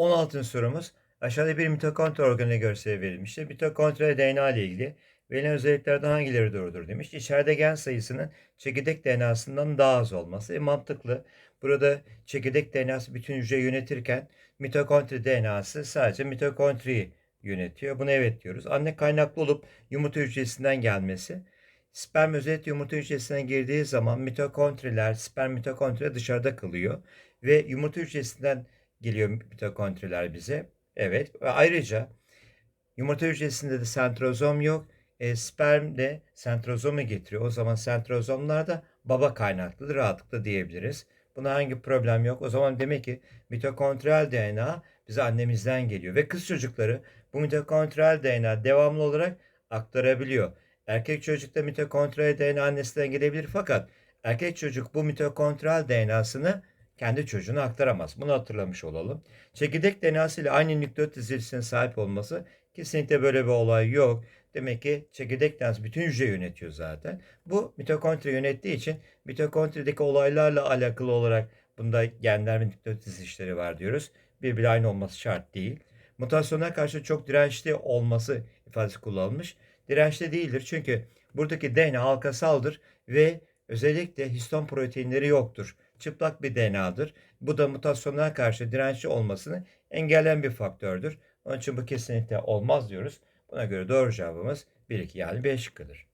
16. sorumuz aşağıda bir mitokondri organı görseli verilmiştir. Mitokondri DNA ile ilgili verilen özelliklerden hangileri doğrudur demiş. İçeride gen sayısının çekirdek DNA'sından daha az olması. E, mantıklı. Burada çekirdek DNA'sı bütün hücreyi yönetirken mitokondri DNA'sı sadece mitokondriyi yönetiyor. Buna evet diyoruz. Anne kaynaklı olup yumurta hücresinden gelmesi. Sperm özellikle yumurta hücresine girdiği zaman mitokondriler, sperm mitokondri dışarıda kalıyor. Ve yumurta hücresinden geliyor mitokondriler bize. Evet. Ve ayrıca yumurta hücresinde de sentrozom yok. E, sperm de sentrozomu getiriyor. O zaman sentrozomlar da baba kaynaklıdır rahatlıkla diyebiliriz. Buna hangi problem yok. O zaman demek ki mitokondriyal DNA bize annemizden geliyor. Ve kız çocukları bu mitokondriyal DNA devamlı olarak aktarabiliyor. Erkek çocukta mitokondriyal DNA annesinden gelebilir fakat erkek çocuk bu mitokondriyal DNA'sını kendi çocuğuna aktaramaz. Bunu hatırlamış olalım. Çekirdek DNA'sı ile aynı nükleot dizilisine sahip olması kesinlikle böyle bir olay yok. Demek ki çekirdek DNA'sı bütün hücre yönetiyor zaten. Bu mitokondri yönettiği için mitokondrideki olaylarla alakalı olarak bunda genler ve nükleot dizilişleri var diyoruz. Birbiri aynı olması şart değil. Mutasyona karşı çok dirençli olması ifadesi kullanılmış. Dirençli değildir çünkü buradaki DNA halkasaldır ve özellikle histon proteinleri yoktur. Çıplak bir DNA'dır. Bu da mutasyonlara karşı dirençli olmasını engelleyen bir faktördür. Onun için bu kesinlikle olmaz diyoruz. Buna göre doğru cevabımız 1, 2 yani B şıkkıdır.